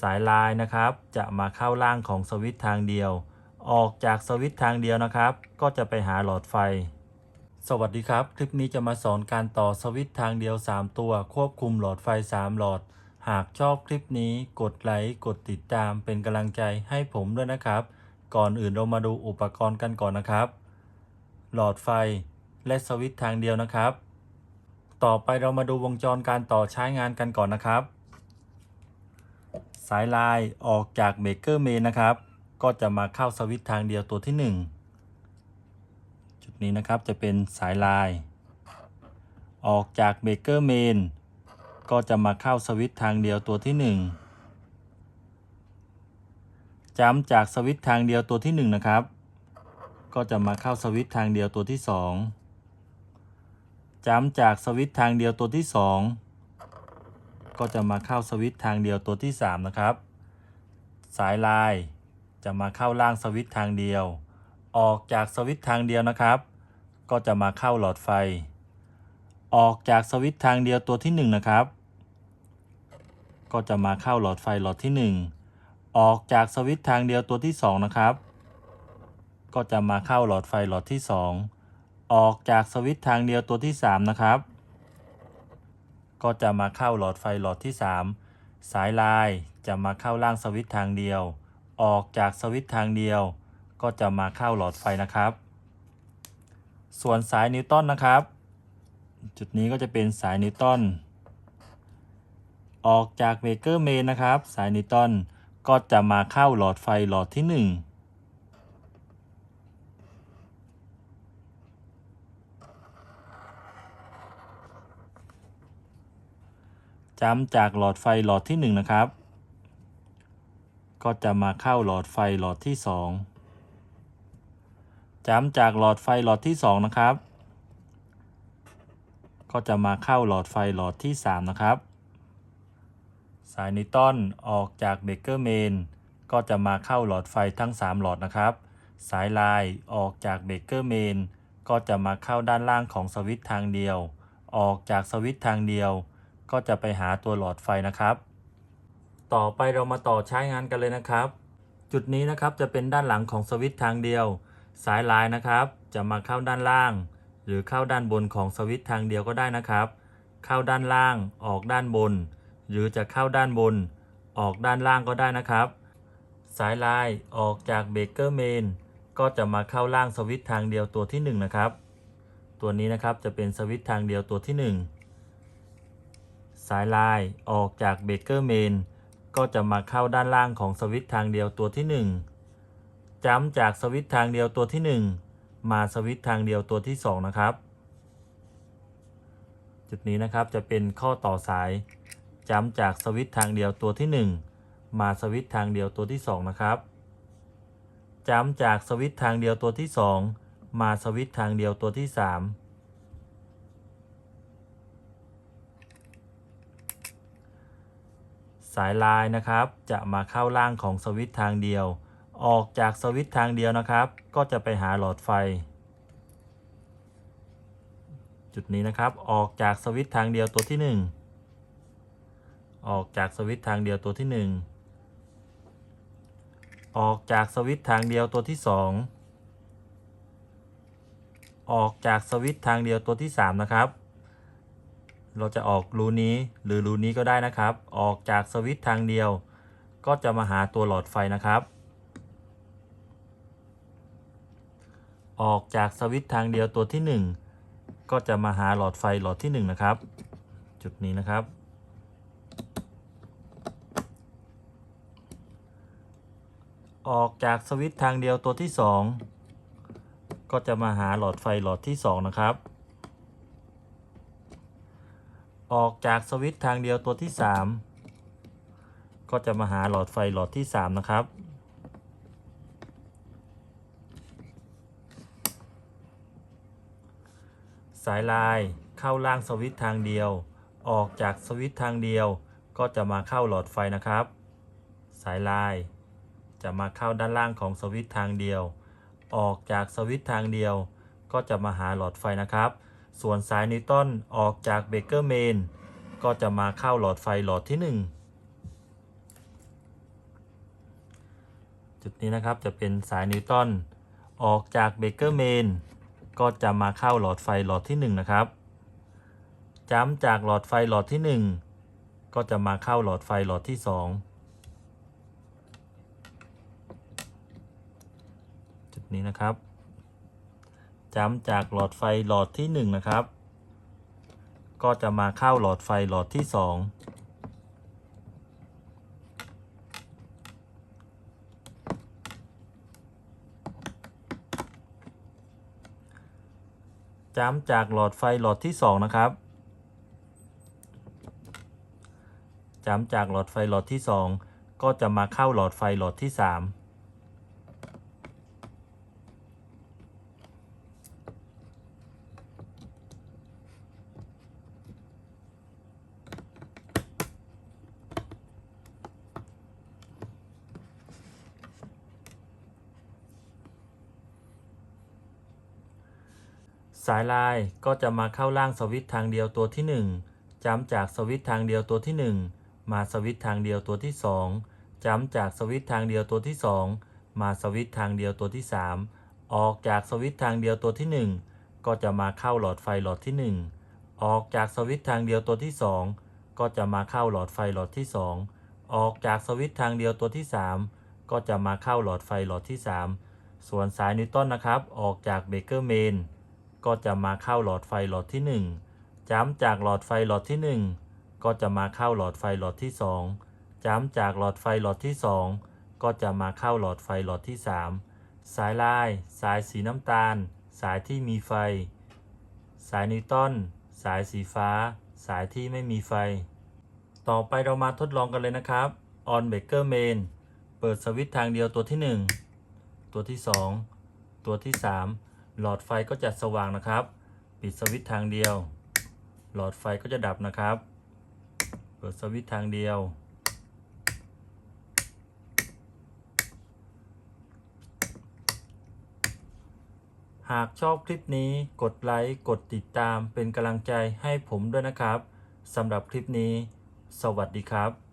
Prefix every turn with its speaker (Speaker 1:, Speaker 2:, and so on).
Speaker 1: สายลายนะครับ จะมาเข้าล่างของสวิตช์ทางเดียว ออกจากสวิตช์ทางเดียวนะครับ ก็จะไปหาหลอดไฟ สวัสดีครับ คลิปนี้จะมาสอนการต่อสวิตช์ทางเดียว 3 ตัว ควบคุมหลอดไฟ 3 หลอด หากชอบคลิปนี้กดไลค์กดติดตามเป็นกำลังใจให้ผมด้วยนะครับ ก่อนอื่นเรามาดูอุปกรณ์กันก่อนนะครับ หลอดไฟและสวิตช์ทางเดียวนะครับ ต่อไปเรามาดูวงจรการต่อใช้งานกันก่อนนะครับ สายลายออกจากเบรกเกอร์เมนนะครับ ก็จะมาเข้าสวิตช์ทางเดียวตัวที่ 1 จุดนี้นะครับจะเป็นสายลาย ออกจากเบรกเกอร์เมนก็จะมาเข้าสวิตช์ทางเดียวตัวที่ 1จำจากสวิตช์ทางเดียวตัวที่ 1 นะครับ ก็จะมาเข้าสวิตช์ทางเดียวตัวที่ 2จำจากสวิตช์ทางเดียวตัวที่ 2 ก็จะมาเข้าสวิตช์ทางเดียวตัวที่ 3 นะครับ สายลายจะมาเข้าล่างสวิตช์ทางเดียว ออกจากสวิตช์ทางเดียวนะครับ ก็จะมาเข้าหลอดไฟ ออกจากสวิตช์ทางเดียวตัวที่ 1 นะครับ ก็จะมาเข้าหลอดไฟหลอดที่ 1 ออกจากสวิตช์ทางเดียวตัวที่ 2 นะครับ ก็จะมาเข้าหลอดไฟหลอดที่ 2 ออกจากสวิตช์ทางเดียวตัวที่ 3 นะครับ ก็จะมาเข้าหลอดไฟหลอดที่ 3 สายลายจะมาเข้าล่างสวิตช์ทางเดียว ออกจากสวิตช์ทางเดียว ก็จะมาเข้าหลอดไฟนะครับ ส่วนสายนิวตันนะครับ จุดนี้ก็จะเป็นสายนิวตันออกจากเบเกอร์เมนนะครับ สายนิวตันก็จะมาเข้าหลอดไฟหลอดที่ 1 จำจากหลอดไฟหลอดที่ 1 นะครับ ก็จะมาเข้าหลอดไฟหลอดที่ 2จำจากหลอดไฟหลอดที่ 2 นะครับ ก็จะมาเข้าหลอดไฟหลอดที่ 3 นะครับ สายนิวตันออกจากเบเกอร์เมนก็จะมาเข้าหลอดไฟทั้ง 3 หลอดนะครับ สายลายออกจากเบเกอร์เมนก็จะมาเข้าด้านล่างของสวิตช์ทางเดียว ออกจากสวิตช์ทางเดียว ก็จะไปหาตัวหลอดไฟนะครับ ต่อไปเรามาต่อใช้งานกันเลยนะครับ จุดนี้นะครับจะเป็นด้านหลังของสวิตช์ทางเดียว สายลายนะครับ จะมาเข้าด้านล่าง หรือเข้าด้านบนของสวิตช์ทางเดียวก็ได้นะครับ เข้าด้านล่างออกด้านบน หรือจะเข้าด้านบน ออกด้านล่างก็ได้นะครับ สายลายออกจากเบรกเกอร์เมนก็จะมาเข้าล่างสวิตช์ทางเดียวตัวที่ 1 นะครับ ตัวนี้นะครับจะเป็นสวิตช์ทางเดียวตัวที่ 1 สายลายออกจากเบเกอร์เมนก็จะมาเข้าด้านล่างของสวิตช์ทางเดียวตัวที่ 1จำจากสวิตช์ทางเดียวตัวที่ 1 มาสวิตช์ทางเดียวตัวที่ 2 นะครับ จุดนี้นะครับจะเป็นข้อต่อสายจำจากสวิตช์ทางเดียวตัวที่ 1 มาสวิตช์ทางเดียวตัวที่ 2 นะครับจำจากสวิตช์ทางเดียวตัวที่ 2 มาสวิตช์ทางเดียวตัวที่ 3ายลายนะครับ จะมาเข้าล่างของสวิตช์ทางเดียว ออกจากสวิตช์ทางเดียวนะครับ ก็จะไปหาหลอดไฟ จุดนี้นะครับ ออกจากสวิตช์ทางเดียวตัวที่ 1 ออกจากสวิตช์ทางเดียวตัวที่ 1 ออกจากสวิตช์ทางเดียวตัวที่ 2 ออกจากสวิตช์ทางเดียวตัวที่ 3 นะครับ เราจะออกรูนี้หรือรูนี้ก็ได้นะครับ ออกจากสวิตช์ทางเดียว ก็จะมาหาตัวหลอดไฟนะครับ ออกจากสวิตช์ทางเดียวตัวที่ 1 ก็จะมาหาหลอดไฟหลอดที่ 1 นะครับ จุดนี้นะครับ ออกจากสวิตช์ทางเดียวตัวที่ 2 ก็จะมาหาหลอดไฟหลอดที่ 2 นะครับ ออกจากสวิตช์ทางเดียวตัวที่ 3 ก็จะมาหาหลอดไฟหลอดที่ 3 นะครับ สายลายเข้าล่างสวิตช์ทางเดียว ออกจากสวิตช์ทางเดียว ก็จะมาเข้าหลอดไฟนะครับ สายลายจะมาเข้าด้านล่างของสวิตช์ทางเดียว ออกจากสวิตช์ทางเดียว ก็จะมาหาหลอดไฟนะครับ ส่วนสายนิวตันออกจากเบเกอร์เมนก็จะมาเข้าหลอดไฟหลอดที่จุดนี้นะครับจะเป็นสายนิวตันออกจากเบเกอร์เมนก็จะมาเข้าหลอดไฟหลอดที่ 1 นะครับจ้ำจากหลอดไฟหลอดที่ 1 ก็จะมาเข้าหลอดไฟหลอดที่ 2 จุดนี้นะครับ จ้ำจากหลอดไฟหลอดที่ 1 นะครับ ก็จะมาเข้าหลอดไฟหลอดที่ 2 จ้ำจากหลอดไฟหลอดที่ 2 นะครับจ้ำจากหลอดไฟหลอดที่ 2 ก็จะมาเข้าหลอดไฟหลอดที่ 3 สายลายก็จะมาเข้าล่างสวิตช์ทางเดียวตัวที่ 1จ้ำจากสวิตช์ทางเดียวตัวที่ 1 มาสวิตช์ทางเดียวตัวที่ 2จ้ำจากสวิตช์ทางเดียวตัวที่ 2 มาสวิตช์ทางเดียวตัวที่ 3 ออกจากสวิตช์ทางเดียวตัวที่ 1 ก็จะมาเข้าหลอดไฟหลอดที่ 1 ออกจากสวิตช์ทางเดียวตัวที่ 2 ก็จะมาเข้าหลอดไฟหลอดที่ 2 ออกจากสวิตช์ทางเดียวตัวที่ 3 ก็จะมาเข้าหลอดไฟหลอดที่ 3 ส่วนสายนิวตันนะครับ ออกจากเบเกอร์เมน ก็จะมาเข้าหลอดไฟหลอดที่ 1จ้ำจากหลอดไฟหลอดที่ 1 ก็จะมาเข้าหลอดไฟหลอดที่ 2จ้ำจากหลอดไฟหลอดที่ 2 ก็จะมาเข้าหลอดไฟหลอดที่ 3 สายลาย สายสีน้ำตาล สายที่มีไฟ สายนิวตันสายสีฟ้า สายที่ไม่มีไฟ ต่อไปเรามาทดลองกันเลยนะครับ on breaker main เปิดสวิตช์ทางเดียวตัวที่ 1 ตัวที่ 2 ตัวที่ 3 หลอดไฟก็จะสว่างนะครับ ปิดสวิตช์ทางเดียว หลอดไฟก็จะดับนะครับ เปิดสวิตช์ทางเดียว หากชอบคลิปนี้กดไลค์กดติดตามเป็นกำลังใจให้ผมด้วยนะครับสำหรับคลิปนี้ สวัสดีครับ